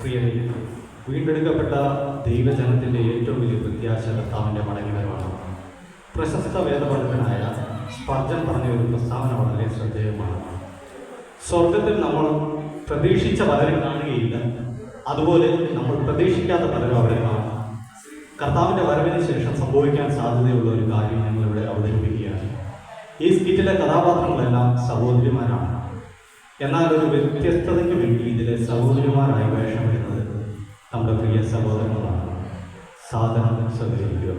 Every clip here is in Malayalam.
പ്രിയരെ വീണ്ടെടുക്കപ്പെട്ട ദൈവജനത്തിന്റെ ഏറ്റവും വലിയ പ്രത്യാശ കർത്താവിന്റെ മടങ്ങിവരവാണ്. പ്രശസ്ത വേദപഠനായ സ്പർജൻ പറഞ്ഞ ഒരു പ്രസ്താവന വളരെ ശ്രദ്ധേയമാണ്. സ്വർഗത്തിൽ നമ്മൾ പ്രതീക്ഷിച്ച പലരും കാണുകയില്ല. അതുപോലെ നമ്മൾ പ്രതീക്ഷിക്കാത്ത പലരും അവരെ കാണും. കർത്താവിന്റെ വരവിന് ശേഷം സംഭവിക്കാൻ സാധ്യതയുള്ള ഒരു കാര്യം ഞങ്ങളിവിടെ അവതരിപ്പിക്കുകയാണ്. ഈ സ്കിറ്റിലെ കഥാപാത്രങ്ങളെല്ലാം സഹോദരിമാരാണ്. എന്നാൽ ഒരു വ്യത്യസ്തതയ്ക്ക് വേണ്ടി ഇതിലെ സഹോദരിമാരായി വേഷമിടുന്നത് നമ്മുടെ പ്രിയ സഹോദരങ്ങളാണ്. സാധനം സ്വീകരിക്കുക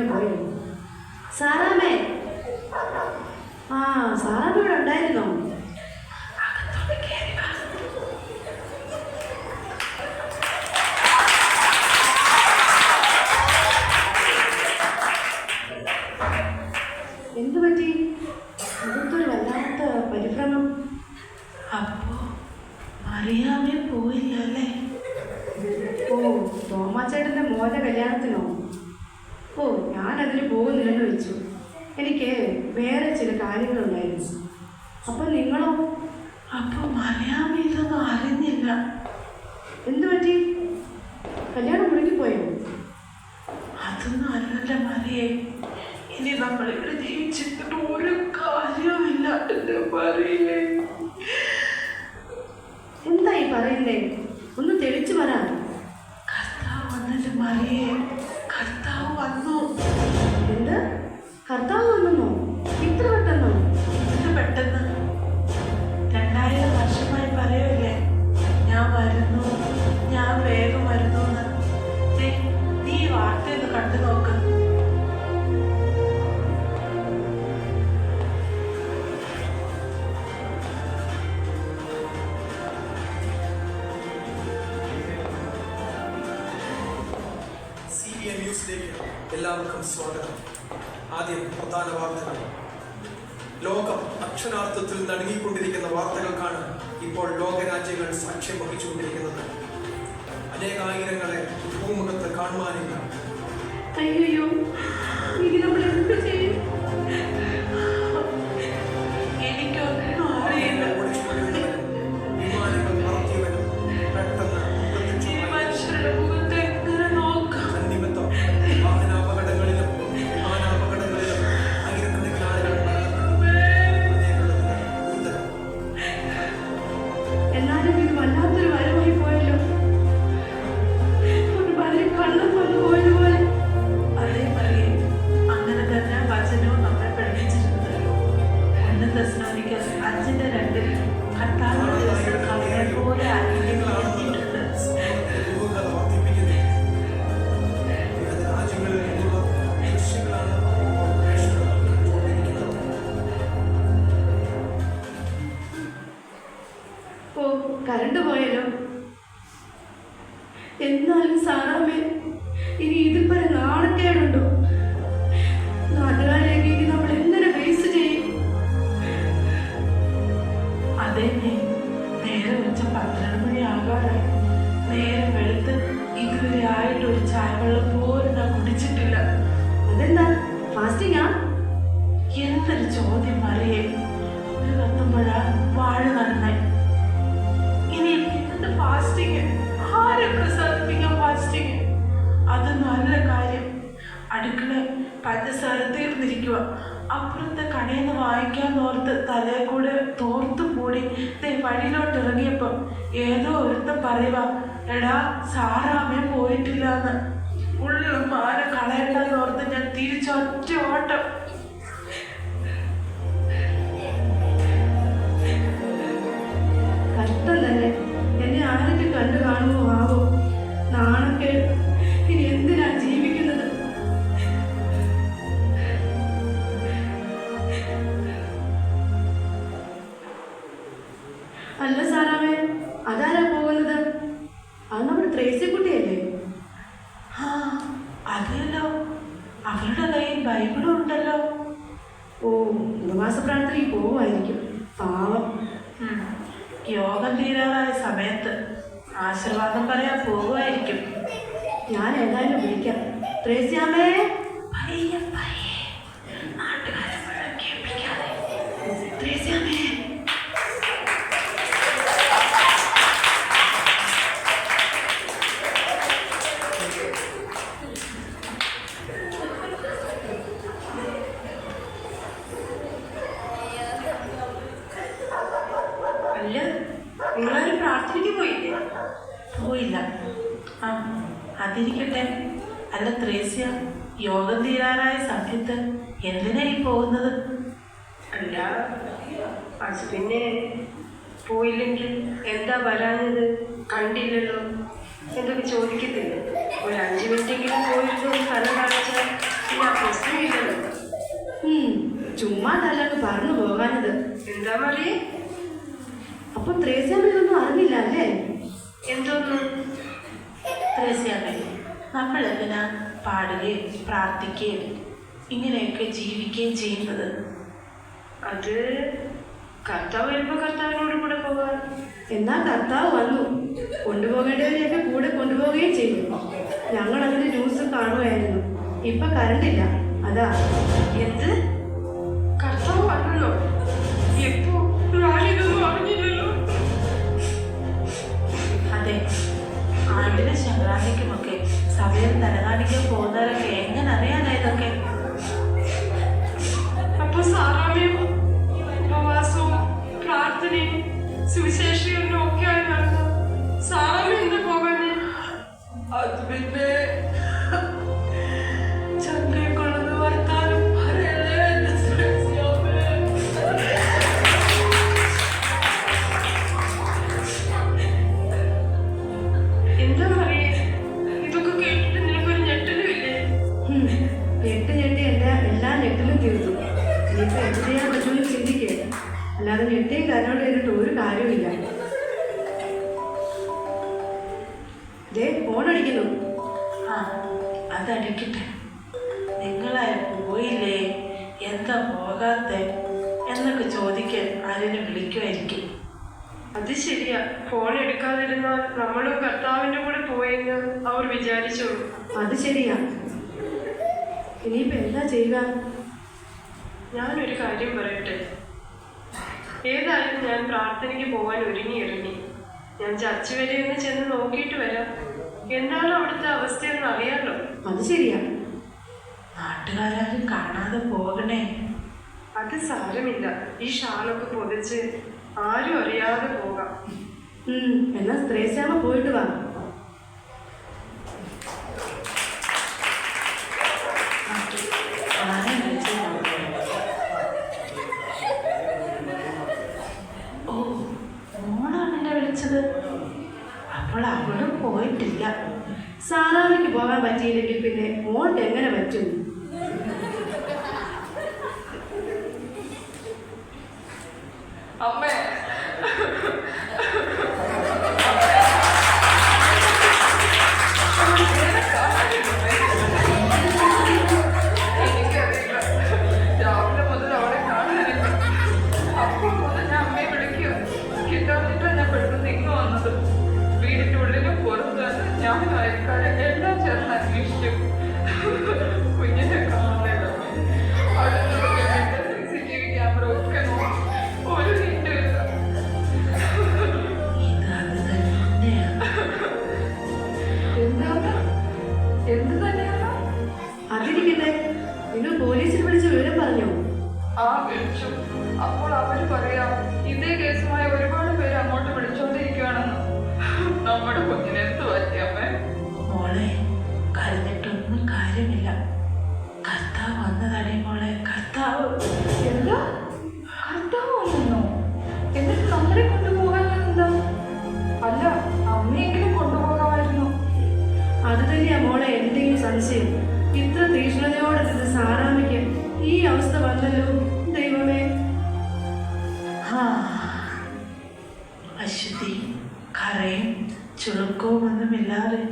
എവിടെയെങ്കിലും പോയി സാറാമേ ആ സാറാമ്മ ഇവിടെ ഉണ്ടായിരുന്നോ? കാര്യങ്ങളുണ്ടായിരുന്നു. അപ്പോൾ നിങ്ങളോ? അപ്പോൾ മലയാമ ഇതൊന്നും അറിഞ്ഞില്ല. എന്ത് പറ്റി? കല്യാണം മുടക്കി പോയോ? അതൊന്നും അല്ലല്ല മലയെ ഇനി നമ്മൾ ഇവിടെ ജയിച്ചിട്ട് ഒരു കാര്യമില്ല എന്റെ മറിയേ എന്തായി പറയുന്നേ ആക്ഷേപിച്ചുകൊണ്ടിരിക്കുന്നത് അനേകായിരങ്ങളെ ഭൂമുഖത്ത് കാണുവാനില്ല. അയ്യോ. ഇനി നമ്മൾ എന്ത് ചെയ്യും? വാങ്ങിക്കാൻ ഓർത്ത് തലേ കൂടെ തോർത്തു മൂടി വഴിയിലോട്ട് ഇറങ്ങിയപ്പം ഏതോ ഒരുത്തം പറയുക എടാ സാറാമേ പോയിട്ടില്ല എന്ന് ഉള്ളിൽ മാന കളയണ്ടെന്ന് ഓർത്ത് ഞാൻ തിരിച്ചൊറ്റ ഓട്ടം. കഷ്ടം എന്നെ ആരൊക്കെ കണ്ടു കാണുമോ സാറാമേ അതാരാ പോകുന്നത്? അത് നമ്മുടെ ത്രേസ്യക്കുട്ടിയല്ലേ ആ അതല്ലോ അവരുടെ കയ്യിൽ ബൈബിളും ഉണ്ടല്ലോ. ഓ ഉപവാസ പ്രാർത്ഥനയിൽ പോവായിരിക്കും പാവം. യോഗം തീരാറായ സമയത്ത് ആശീർവാദം പറയാൻ പോകുമായിരിക്കും. ഞാൻ ഏതായാലും വിളിക്കാം. ത്രേസ്യാമേ! സമയത്ത് എന്തിനാ ഈ പോകുന്നത്? അല്ല അത് പിന്നെ പോയില്ലെങ്കിൽ എന്താ വരാഞ്ഞത്? കണ്ടില്ലല്ലോ. എന്തൊക്കെ ചോദിക്കത്തില്ല? ഒരു അഞ്ച് മിനിറ്റെങ്കിലും പോയിരുന്നു സ്ഥലം കാണിച്ചാൽ പിന്നെ പ്രശ്നമില്ലല്ലോ. ചുമ്മാ ചുമ്മാതല്ലങ്ങ് പറഞ്ഞു പോകാനത് എന്താ മറിയേ അപ്പൊ ത്രേസ്യാമ്മ ഇതൊന്നും അറിഞ്ഞില്ല അല്ലേ? എന്തോന്ന്? ത്രേസ്യാമ്മ നമ്മളെന്തിനാ പാടുകയും പ്രാർത്ഥിക്കുകയും ഇങ്ങനെയൊക്കെ ജീവിക്കുകയും ചെയ്യുന്നത്. അത് കർത്താവ് വരുമ്പോ കർത്താവിനോട് കൂടെ പോകാൻ എന്നാ കർത്താവ് വന്നു. കൊണ്ടുപോകേണ്ടവരെയൊക്കെ കൂടെ കൊണ്ടുപോവുകയും ചെയ്തു. ഞങ്ങൾ അതിന്റെ ന്യൂസ് കാണുമായിരുന്നു. ഇപ്പൊ കറണ്ടില്ല. അതാ. എന്ത്? ഫോൺ എടുക്കാതിരുന്നാൽ നമ്മളും കർത്താവിന്റെ കൂടെ പോയെന്ന് അവർ വിചാരിച്ചു അത് ശരിയാ. ഇനിയിപ്പോ എന്താ ചെയ്യുക? ഞാനൊരു കാര്യം പറയട്ടെ. ഏതായാലും ഞാൻ പ്രാർത്ഥനയ്ക്ക് പോകാൻ ഒരുങ്ങി ഇറങ്ങി. ഞാൻ ചർച്ച വരെ ഒന്ന് ചെന്ന് നോക്കിയിട്ട് വരാം. എന്താണ് അവിടുത്തെ അവസ്ഥയെന്ന് അറിയാലോ. അത് ശരിയാ. നാട്ടുകാരും കാണാതെ പോകണേ. അത് സാരമില്ല. ഈ ഷാളൊക്കെ പൊതിച്ച് ആരും അറിയാതെ പോകാം. എന്നാ സ്ത്രീശാമ പോയിട്ട് വാ. ആ വിളിച്ചു അപ്പോൾ അവർ പറയാം ഇതേ കേസുമായി ഒരുപാട് പേര് അങ്ങോട്ട് വിളിച്ചോണ്ടിരിക്കുകയാണെന്ന് നമ്മുടെ കുഞ്ഞിനെ എന്ത് പറ്റിയമ്മേ മോളെ കരഞ്ഞിട്ടൊന്നും കാര്യമില്ല. കർത്താവ് വന്നതടേ മോളെ കർത്താവ്. എന്താ? കർത്താവ് വന്നോ എന്നിട്ട് നമ്മളെ കൊണ്ടുപോകാൻ എന്താ അല്ല അമ്മയെങ്കിലും കൊണ്ടുപോകാമായിരുന്നു? അത് തന്നെയാ മോളെ എന്തെങ്കിലും സംശയം. ഇത്ര തീക്ഷ്ണതയോടെ നിന്ന് സാറാമയ്ക്ക് ഈ അവസ്ഥ വന്നല്ലോ. അശുദ്ധി കറയും ചുളുക്കവും ഒന്നുമില്ലാതെ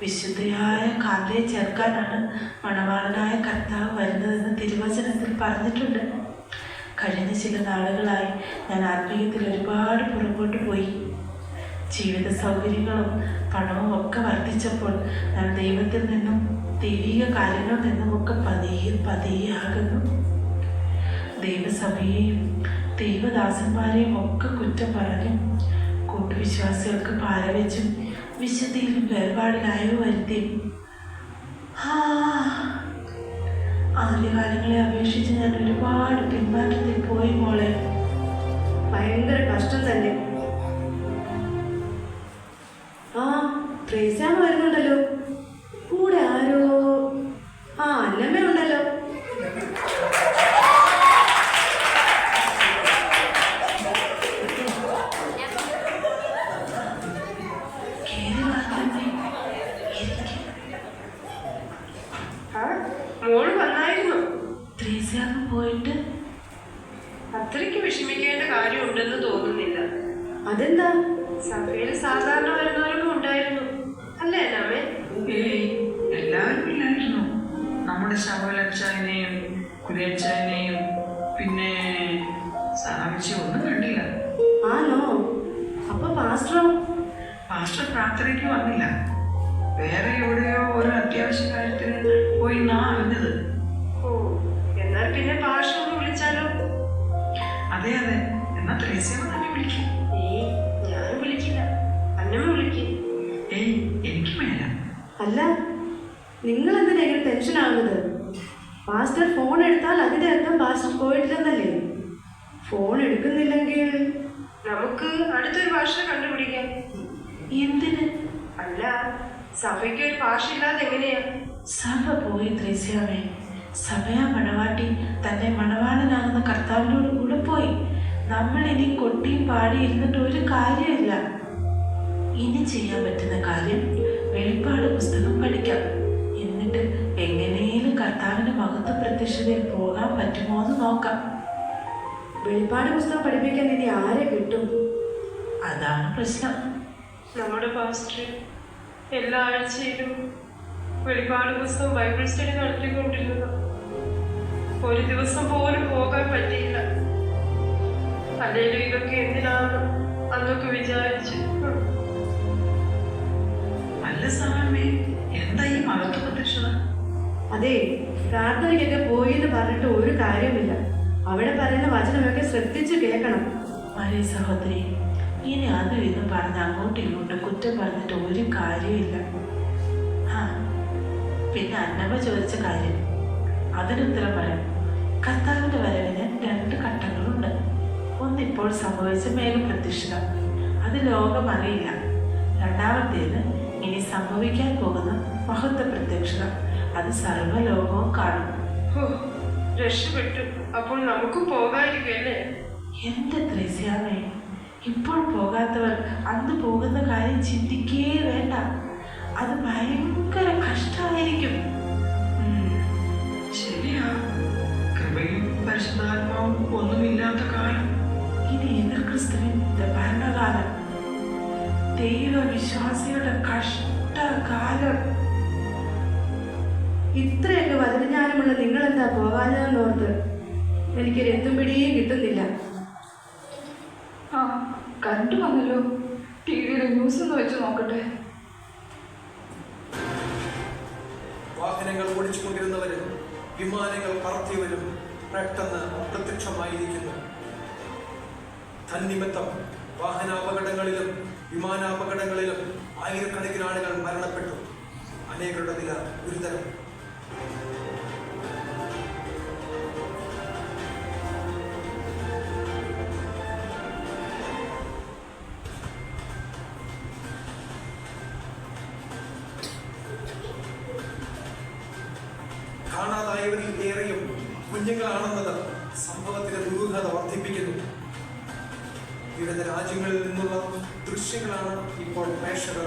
വിശുദ്ധയായ കാന്തയെ ചേർക്കാനാണ് മണവാളനായ കർത്താവ് വരുന്നതെന്ന് തിരുവചനത്തിൽ പറഞ്ഞിട്ടുണ്ട്. കഴിഞ്ഞ ചില നാളുകളായി ഞാൻ ആത്മീയത്തിൽ ഒരുപാട് പുറകോട്ട് പോയി. ജീവിത സൗകര്യങ്ങളും പണവും ഒക്കെ വർദ്ധിച്ചപ്പോൾ ഞാൻ ദൈവത്തിൽ നിന്നും ദൈവിക കാര്യങ്ങളിൽ നിന്നും ഒക്കെ പതിയെ പതിയെ ആകുന്നു. ദൈവസഭയെയും ദൈവദാസന്മാരെയും ഒക്കെ കുറ്റം പറഞ്ഞും കൂട്ടുവിശ്വാസികൾക്ക് പാരവെച്ചും വിശുദ്ധിയിലും വേർപാടിലായോ വരുത്തി. ആദ്യകാലങ്ങളെ അപേക്ഷിച്ച് ഞാൻ ഒരുപാട് പിന്മാറ്റത്തിൽ പോയി മോളെ. ഭയങ്കര കഷ്ടം തന്നെ. ആ ട്രേസാമ വരുന്നുണ്ടല്ലോ. വിഷമിക്കേണ്ട കാര്യമുണ്ടെന്ന് തോന്നുന്നില്ല. അതെന്താ? സഭയിൽ സാധാരണ വരുന്നവർക്കും ഉണ്ടായിരുന്നു. അല്ലേ അമ്മേ എല്ലാവർക്കും ഇല്ലായിരുന്നു. നമ്മുടെ ശബലച്ചായനെയും കുരേച്ചായനെയും പിന്നെ സാവിച്ച ഒന്നും കണ്ടില്ല. ആണോ അപ്പൊ പാസ്റ്ററോ? പാസ്റ്റർ പ്രാർത്ഥനയ്ക്ക് വന്നില്ല. വേറെ എവിടെയോ ഒരു അത്യാവശ്യ കാര്യത്തിന് പോയി നാ അറിഞ്ഞത്. അല്ല നിങ്ങൾ എന്തിനാ ഇങ്ങനെ ടെൻഷൻ ആകുന്നത് പാസ്റ്റർ ഫോൺ എടുത്താൽ അതിന്റെ അർത്ഥം പാസ്റ്റർ പോയിട്ടില്ലെന്നല്ലേ? ഫോൺ എടുക്കുന്നില്ലെങ്കിൽ നമുക്ക് അടുത്തൊരു ഭാഷ കണ്ടുപിടിക്കാം. എന്തിന്? അല്ല സഭയ്ക്ക് ഒരു ഭാഷ ഇല്ലാതെ എങ്ങനെയാ? സഭ പോയി ത്രേസ്യാവേ. സഭയാ മണവാട്ടി തന്നെ മണവാളനാകുന്ന കർത്താവിനോട് കൂടെ പോയി. നമ്മൾ ഇനി കൊട്ടിയും പാടി ഇരുന്നിട്ട് ഒരു കാര്യമില്ല. ഇനി ചെയ്യാൻ പറ്റുന്ന കാര്യം വെളിപ്പാട് പുസ്തകം പഠിക്കാം. എന്നിട്ട് എങ്ങനെയും കർത്താവിന്റെ മഹത്വ പ്രത്യക്ഷതയിൽ പോകാൻ പറ്റുമോ എന്ന് നോക്കാം. വെളിപ്പാട് പുസ്തകം പഠിപ്പിക്കാൻ ഇനി ആരെ കിട്ടും? അതാണ് പ്രശ്നം. നമ്മുടെ പാസ്റ്റർ എല്ലാ ആഴ്ചയിലും വെളിപ്പാട് പുസ്തകം ബൈബിൾ സ്റ്റഡി നടത്തിക്കൊണ്ടിരുന്നത് ഒരു ദിവസം പോലും പോകാൻ പറ്റിയില്ല. അല്ലെങ്കിൽ ഇതൊക്കെ എന്തിനാണ് അതെ പ്രാർത്ഥനയ്ക്കൊക്കെ പോയി എന്ന് പറഞ്ഞിട്ട് ഒരു കാര്യമില്ല അവിടെ പറയുന്ന വചനമൊക്കെ ശ്രദ്ധിച്ചു കേൾക്കണം. മറിയ സഹോദരി ഇനി അതും ഇതും പറഞ്ഞ് അങ്ങോട്ടും ഇങ്ങോട്ടും കുറ്റം പറഞ്ഞിട്ട് ഒരു കാര്യമില്ല ആ പിന്നെ അന്നമ്മ ചോദിച്ച കാര്യം. അതിനുത്തരം പറയാം. കർത്താവിന്റെ വരവിന് രണ്ട് ഘട്ടങ്ങളുണ്ട്. ഒന്നിപ്പോൾ സംഭവിച്ച മേഘപ്രത്യക്ഷത അത് ലോകം അറിയില്ല. രണ്ടാമത്തേത് ഇനി സംഭവിക്കാൻ പോകുന്ന മഹത്വ പ്രത്യക്ഷത. അത് സർവലോകവും കാണും. രക്ഷപ്പെട്ടു. അപ്പോൾ നമുക്ക് പോകാതിരിക്കല്ലേ എന്റെ ത്രേസ്യാമേ? ഇപ്പോൾ പോകാത്തവർ അന്ന് പോകുന്ന കാര്യം ചിന്തിക്കേ വേണ്ട. അത് ഭയങ്കര കഷ്ടമായിരിക്കും ശരിയാ. കൃപയും പരിശുദ്ധാത്മാവും ഒന്നുമില്ലാത്ത കാലം. ഇനി എതിർ ക്രിസ്തുവിന്റെ ഭരണകാലം. ദൈവവിശ്വാസിയുടെ കഷ്ടകാലം. ഇത്രയൊക്കെ വചനജ്ഞാനമുള്ള നിങ്ങളെന്താ പോകാഞ്ഞതെന്നോർത്ത് എനിക്കൊരു എത്തും പിടിയും കിട്ടുന്നില്ല. ആ കറണ്ട് വന്നല്ലോ. ടി വിയിലെ ന്യൂസ് ഒന്ന് വെച്ച് നോക്കട്ടെ. വാഹനങ്ങൾ ഓടിച്ചുകൊണ്ടിരുന്നവരും വിമാനങ്ങൾ പറത്തിയവരും പെട്ടെന്ന് അപ്രത്യക്ഷമായിരിക്കുന്നു. തന്നിമിത്തം വാഹനാപകടങ്ങളിലും വിമാനാപകടങ്ങളിലും ആയിരക്കണക്കിന് ആളുകൾ മരണപ്പെട്ടു. അനേകരുടെ നില ഗുരുതരം. കാണാതായവരിൽ ഏറെയും കുഞ്ഞുങ്ങളാണെന്നത് സംഭവത്തിന്റെ ദുരൂഹത വർദ്ധിപ്പിക്കുന്നു. വിവിധ രാജ്യങ്ങളിൽ നിന്നുള്ള ദൃശ്യങ്ങളാണ് ഇപ്പോൾ പ്രേക്ഷകർ